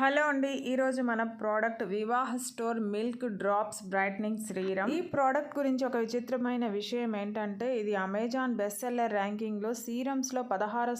Hello అండి ఈరోజు మన product Vivaha store milk drops brightening serum. ఈ ప్రోడక్ట్ గురించి ఒక విచిత్రమైన విషయం ఏంటంటే ఇది అమెజాన్ బెస్ట్ సెల్లర్ ర్యాంకింగ్లో సీరమ్స్లో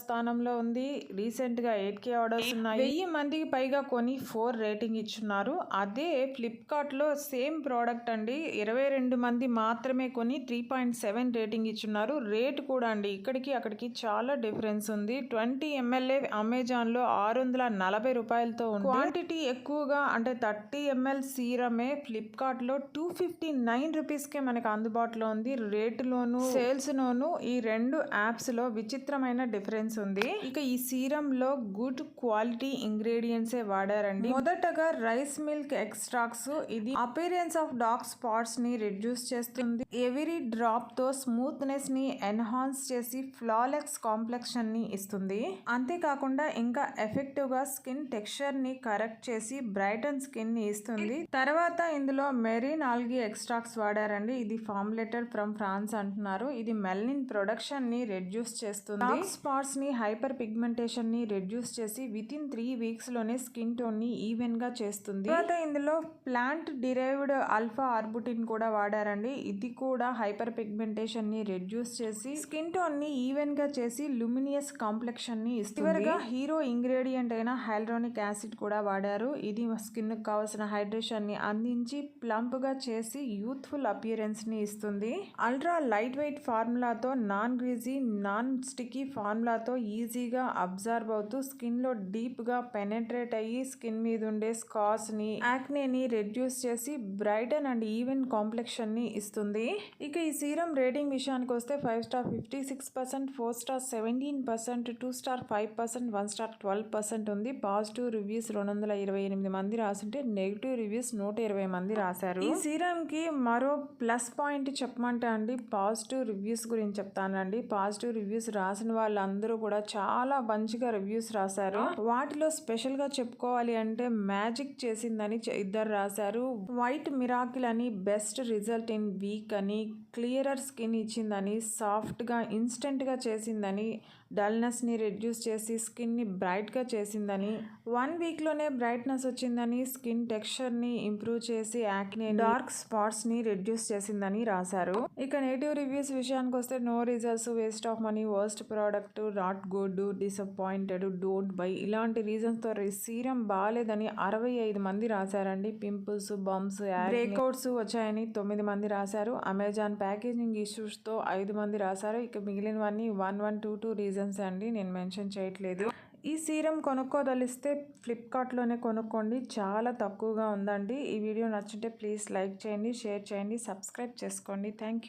స్థానంలో ఉంది. రీసెంట్గా ఎయిట్ కే ఆర్డర్స్ ఉన్నాయి. వెయ్యి మందికి పైగా కొని ఫోర్ రేటింగ్ ఇచ్చున్నారు. అదే ఫ్లిప్కార్ట్లో సేమ్ ప్రోడక్ట్ అండి. ఇరవై రెండు మంది మాత్రమే కొని త్రీ పాయింట్ సెవెన్ రేటింగ్ ఇచ్చున్నారు. రేట్ కూడా అండి ఇక్కడికి అక్కడికి చాలా డిఫరెన్స్ ఉంది. ట్వంటీ ఎంఎల్ఏ అమెజాన్లో ఆరు వందల నలభై రూపాయలతో ఉంది. క్వాంటిటీ ఎక్కువగా అంటే థర్టీ ఎంఎల్ సీరమే ఫ్లిప్కార్ట్లో టూ ఫిఫ్టీ నైన్ రూపీస్కే మనకు అందుబాటులో ఉంది. రేటులోను సేల్స్లోను ఈ రెండు యాప్స్లో విచిత్రమైన డిఫరెన్స్ ఉంది. ఇక ఈ సీరంలో గుడ్ క్వాలిటీ ఇంగ్రీడియంట్సే వాడారండి. మొదటగా రైస్ మిల్క్ ఎక్స్ట్రాక్ట్స్. ఇది అపీరియన్స్ ఆఫ్ డార్క్ స్పాట్స్ని రిడ్యూస్ చేస్తుంది. ఎవరీ డ్రాప్తో స్మూత్నెస్ని ఎన్హాన్స్ చేసి ఫ్లాలెక్స్ కాంప్లెక్షన్ని ఇస్తుంది. అంతేకాకుండా ఇంకా ఎఫెక్టివ్గా స్కిన్ టెక్స్చర్ని కరెక్ట్ చేసి బ్రైటన్ స్కిన్ని ఇస్తుంది. తర్వాత ఇందులో మెరీన్ ఆల్గి ఎక్స్ట్రాక్ట్స్ వాడారండి. ఇది ఫార్ములేటెడ్ ఫ్రమ్ ఫ్రాన్స్ అంటున్నారు. ఇది మెల్నిన్ ప్రొడక్షన్ని రెడ్యూస్ చేస్తుంది. డార్క్ స్పాట్స్ని హైపర్ పిగ్మెంటేషన్ని రెడ్యూస్ చేసి విత్ ఇన్ త్రీ వీక్స్లోనే స్కిన్ టోన్ని ఈవెన్గా చేస్తుంది. తర్వాత ఇందులో ప్లాంట్ డిరైవ్డ్ ఆల్ఫా ఆర్బుటిన్ కూడా వాడారండి. ఇది కూడా హైపర్ పిగ్మెంటేషన్ని రెడ్యూస్ చేసి స్కిన్ టోన్ని ఈవెన్గా చేసి లుమినియస్ కాంప్లెక్షన్ని ఇస్తుంది హీరో ఇంగ్రీడియంట్ అయిన హైల్రానిక్ యాసిడ్ కూడా కూడా వాడారు. ఇది స్కిన్కు కావాల్సిన హైడ్రేషన్ని అందించి ప్లంప్గా చేసి యూత్ఫుల్ అపియరెన్స్ని ఇస్తుంది. అల్ట్రా లైట్ వెయిట్ ఫార్ములాతో నాన్ గ్రీజీ నాన్ స్టిక్కీ ఫార్ములాతో ఈజీగా అబ్జర్వ్ అవుతూ స్కిన్లో డీప్గా పెనట్రేట్ పెనెట్రేట్ అయ్యి స్కిన్ మీద ఉండే స్కాస్ని యాక్నేని రెడ్యూస్ చేసి బ్రైటన్ అండ్ ఈవెన్ కాంప్లెక్షన్ని ఇస్తుంది. ఇక ఈ సీరం రేటింగ్ విషయానికి వస్తే five star fifty six percent four star seventeen percent two star five percent one star twelve percent ఉంది. పాజిటివ్ రివ్యూస్ రెండు వందల ఇరవై ఎనిమిది మంది రాసుంటే నెగిటివ్ రివ్యూస్ నూట ఇరవై మంది రాశారు. ఈ సీరం కి మరో ప్లస్ పాయింట్ చెప్పమంటే అండి. పాజిటివ్ రివ్యూస్ గురించి చెప్తానండి. పాజిటివ్ రివ్యూస్ రాసిన వాళ్ళందరూ కూడా చాలా మంచిగా రివ్యూస్ రాశారు. వాటిలో స్పెషల్గా చెప్పుకోవాలి అంటే మ్యాజిక్ చేసిందని ఇద్దరు రాశారు. వైట్ మిరాకిల్ అని బెస్ట్ రిజల్ట్ ఇన్ వీక్ అని క్లియరర్ స్కిన్ ఇచ్చిందని సాఫ్ట్గా ఇన్స్టెంట్గా చేసిందని డల్నెస్ని రెడ్యూస్ చేసి స్కిన్ని బ్రైట్గా చేసిందని వన్ వీక్ లోనే బ్రైట్నెస్ వచ్చిందని స్కిన్ టెక్స్చర్ని ఇంప్రూవ్ చేసి యాక్నే డార్క్ స్పాట్స్ని రెడ్యూస్ చేసిందని రాశారు. ఇక నెగిటివ్ రివ్యూస్ విషయానికి వస్తే no results waste of money worst product not good disappointed don't buy ఇలాంటి రీజన్స్తో సీరం బాగాలేదని అరవై ఐదు మంది రాశారండి. పింపుల్స్ బంప్స్ బ్రేక్అవుట్స్ వచ్చాయని తొమ్మిది మంది రాశారు. అమెజాన్ ప్యాకేజింగ్ ఇష్యూస్తో ఐదు మంది రాశారు. ఇక మిగిలినవన్నీ one one two two reasons అండి. నేను మెన్షన్ చేయట్లేదు. ఈ సీరం కొనుక్కోదలిస్తే ఫ్లిప్కార్ట్లోనే కొనుక్కోండి. చాలా తక్కువగా ఉందండి. ఈ వీడియో నచ్చుంటే ప్లీజ్ లైక్ చేయండి షేర్ చేయండి సబ్స్క్రైబ్ చేసుకోండి. Thank you